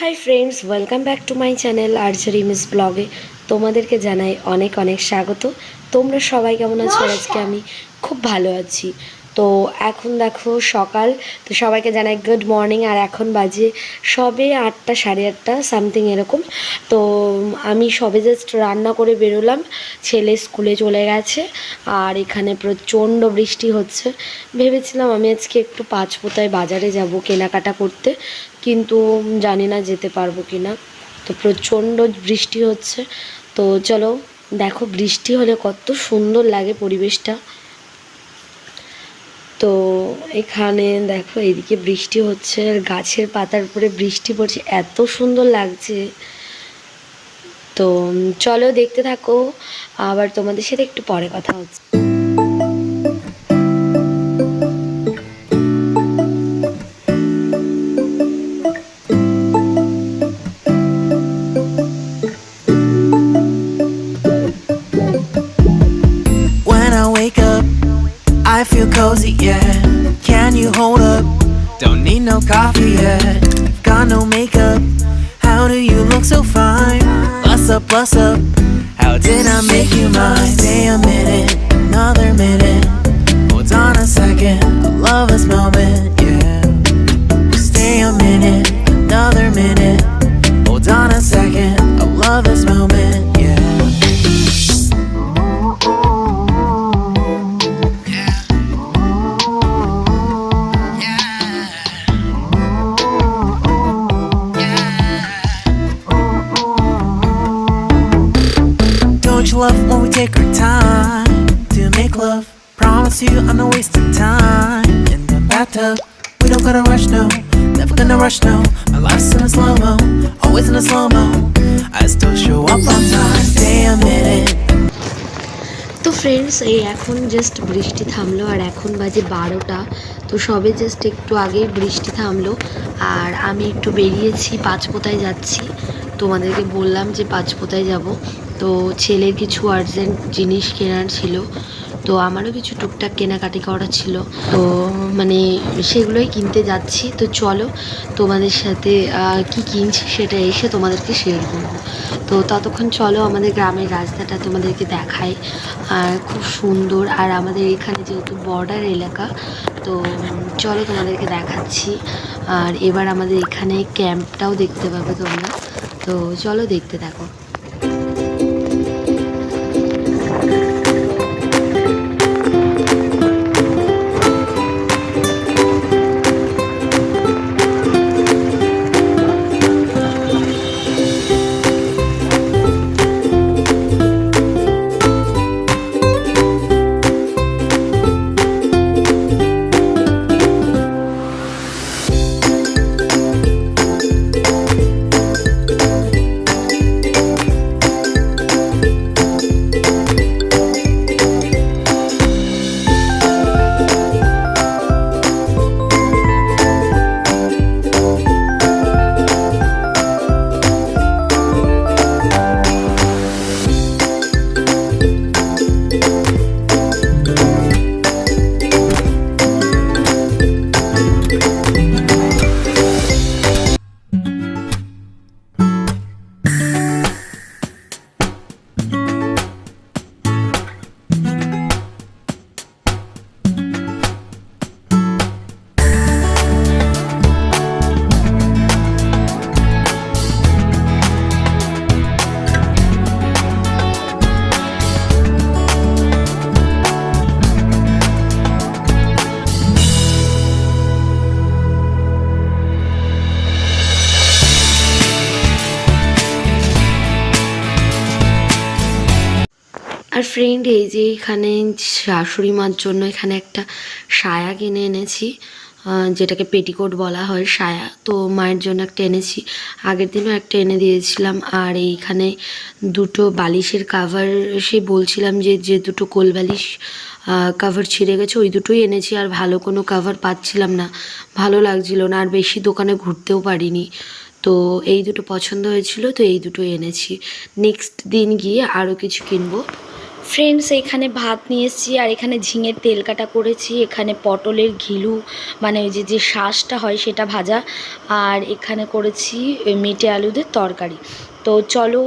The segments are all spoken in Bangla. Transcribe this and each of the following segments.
Hi friends welcome back to my channel archery miss ব্লগে তোমাদেরকে জানাই অনেক অনেক স্বাগত। তোমরা সবাই কেমন আছো? আজকে আমি খুব ভালো আছি। তো এখন দেখো সকাল, তো সবাইকে জানাই গুড মর্নিং আর এখন বাজে সবে আটটা, সাড়ে আটটা সামথিং এরকম। তো আমি সবে জাস্ট রান্না করে বেরোলাম, ছেলে স্কুলে চলে গেছে, আর এখানে প্রচণ্ড বৃষ্টি হচ্ছে। ভেবেছিলাম আমি আজকে একটু পাঁচপোতায় বাজারে যাব কেনাকাটা করতে, কিন্তু জানি না যেতে পারব কি না তো প্রচণ্ড বৃষ্টি হচ্ছে। তো চলো, দেখো বৃষ্টি হলে কত সুন্দর লাগে পরিবেশটা। তো এখানে দেখো এদিকে বৃষ্টি হচ্ছে গাছের পাতার উপরে বৃষ্টি পড়ছে, এত সুন্দর লাগছে। তো চলো দেখতে থাকো, আবার তোমাদের সাথে একটু পরে কথা হচ্ছে। Cozy, yeah. Can you hold up? Don't need no coffee yet. Got no makeup. How do you look so fine? Bust up, bust up. How did I make you mine? Stay a minute, another minute. Hold on a second, I love this moment, yeah. Stay a minute, another minute. Hold on a second, I love this moment, Promise you I'm not wasting time in the bathtub. We don't gotta rush, no. Never gonna rush, no. My life's in a slow mo, always in a slow mo. I still show up on time. A minute. তো ফ্রেন্ডস এই এখন জাস্ট বৃষ্টি থামলো আর এখন বাজে বারোটা তো সবে জাস্ট একটু আগে বৃষ্টি থামলো আর আমি একটু বেরিয়েছি পাঁচপোতায় যাচ্ছি তোমাদেরকে বললাম যে পাঁচপোতায় যাব তো ছেলের কিছু আর্জেন্ট জিনিস কেনার ছিল তো আমারও কিছু টুকটাক কেনাকাটি করা ছিল। তো মানে সেগুলোই কিনতে যাচ্ছি। তো চলো তোমাদের সাথে কি কিনছি সেটা এসে তোমাদেরকে শেয়ার করব। তো ততক্ষণ চলো আমাদের গ্রামের রাস্তাটা তোমাদেরকে দেখাই। আর খুব সুন্দর। আর আমাদের এখানে যেহেতু বর্ডার এলাকা, তো চলো তোমাদেরকে দেখাচ্ছি। আর এবার আমাদের এখানে ক্যাম্পটাও দেখতে পাবে তোমরা। তো চলো দেখতে থাকো। ফ্রেন্ড এই যে এখানে শাশুড়ি মার জন্য এখানে একটা সায়া কিনে এনেছি যেটাকে পেটিকোট বলা হয় সায়া। তো মায়ের জন্য একটা এনেছি। আগের দিনও একটা এনে দিয়েছিলাম। আর এইখানে দুটো বালিশের কাভার সে বলছিলাম যে যে দুটো কোল বালিশ কাভার ছিঁড়ে গেছে, ওই দুটোই এনেছি। আর ভালো কোনো কাভার পাচ্ছিলাম না। ভালো লাগছিল না। আর বেশি দোকানে ঘুরতেও পারিনি। তো এই দুটো পছন্দ হয়েছিল, তো এই দুটো এনেছি। নেক্সট দিন গিয়ে আরও কিছু কিনবো। ফ্রেন্ডস এখানে ভাত নিয়ে এসেছি আর এখানে ঝিঙের তেল কাটা করেছি। এখানে পটলের ঘিলু মানে ওই যে যে শাঁসটা হয় সেটা ভাজা। আর এখানে করেছি মেটে আলুদের তরকারি। তো চলো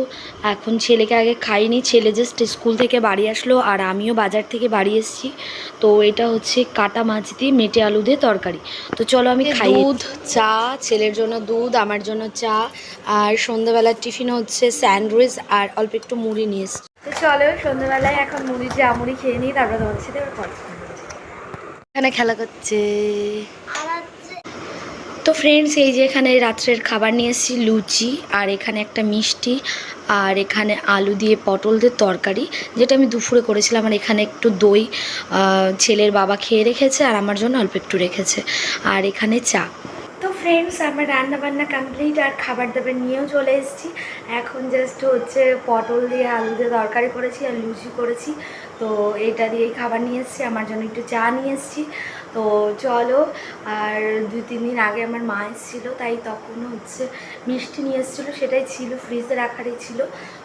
এখন ছেলেকে আগে খাইনি। ছেলে জাস্ট স্কুল থেকে বাড়ি আসলো আর আমিও বাজার থেকে বাড়ি এসেছি। তো এটা হচ্ছে কাটা মাছ দিয়ে মেটে আলু দিয়ে তরকারি। তো চলো আমি খাই দুধ চা ছেলের জন্য দুধ আমার জন্য চা। আর সন্ধ্যাবেলার টিফিন হচ্ছে স্যান্ডউইচ আর অল্প একটু মুড়ি নিয়ে এসেছি। তো চলো সন্ধ্যাবেলায় এখন মুড়ি চা মুড়ি খেয়ে নিই তারপরে তোমাদের সাথে কথা এখানে খেলা করছে। তো ফ্রেন্ডস এই যে এখানে রাত্রের খাবার নিয়ে এসেছি লুচি আর এখানে একটা মিষ্টি আর এখানে আলু দিয়ে পটল দিয়ে তরকারি যেটা আমি দুপুরে করেছিলাম আর এখানে একটু দই ছেলের বাবা খেয়ে রেখেছে আর আমার জন্য অল্প একটু রেখেছে। আর এখানে চা। ফ্রেন্ডস আমার রান্না বান্না কমপ্লিট আর খাবার দাবার নিয়েও চলে এসেছি। এখন জাস্ট হচ্ছে পটল দিয়ে আলু দিয়ে তরকারি করেছি আর লুচি করেছি। তো এটা দিয়েই খাবার নিয়ে এসেছি, আমার জন্য একটু চা নিয়ে এসেছি। তো চলো, আর দুই, তিন দিন আগে আমার মা এসেছিল, তাই তখন হচ্ছে মিষ্টি নিয়ে এসেছিল, সেটাই ছিল ফ্রিজে রাখারই ছিল,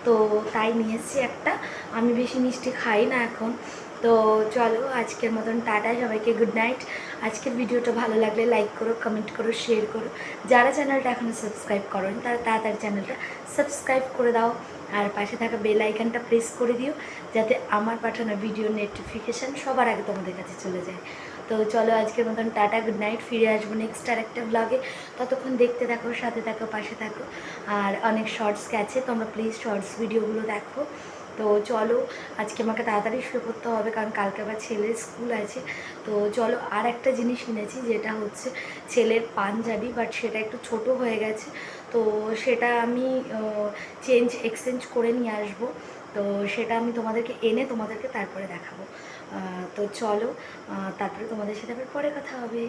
তো তাই নিয়ে এসেছি একটা। আমি বেশি মিষ্টি খাই না এখন। তো চলো, আজকের মতন টাটা, সবাইকে গুড নাইট আজকের ভিডিওটা ভালো লাগলে লাইক করো কমেন্ট করো শেয়ার করো। যারা চ্যানেলটা এখনও সাবস্ক্রাইব করেন, তারা তাড়াতাড়ি চ্যানেলটা সাবস্ক্রাইব করে দাও। আর পাশে থাকা বেল আইকনটা প্রেস করে দিও, যাতে আমার পাঠানো ভিডিও নোটিফিকেশান সবার আগে তোমাদের কাছে চলে যায়। তো চলো আজকের মতন টাটা গুড নাইট ফিরে আসব নেক্সট আর একটা ব্লগে ততক্ষণ দেখতে থাকো, সাথে থাকো, পাশে থাকো। আর অনেক শর্টস গেছে, তোমরা প্লিজ শর্টস ভিডিওগুলো দেখো। তো চলো, আজকে আমাকে তাড়াতাড়ি শুয়ে করতে হবে, কারণ কালকে আবার ছেলের স্কুল আছে। তো চলো আর একটা জিনিস কিনেছি, যেটা হচ্ছে ছেলের পাঞ্জাবি বাট সেটা একটু ছোট হয়ে গেছে। তো সেটা আমি চেঞ্জ এক্সচেঞ্জ করে নিয়ে আসব। তো সেটা আমি তোমাদেরকে এনে তোমাদেরকে তারপরে দেখাবো। তো চলো তারপরে তোমাদের সাথে আবার পরে কথা হবে।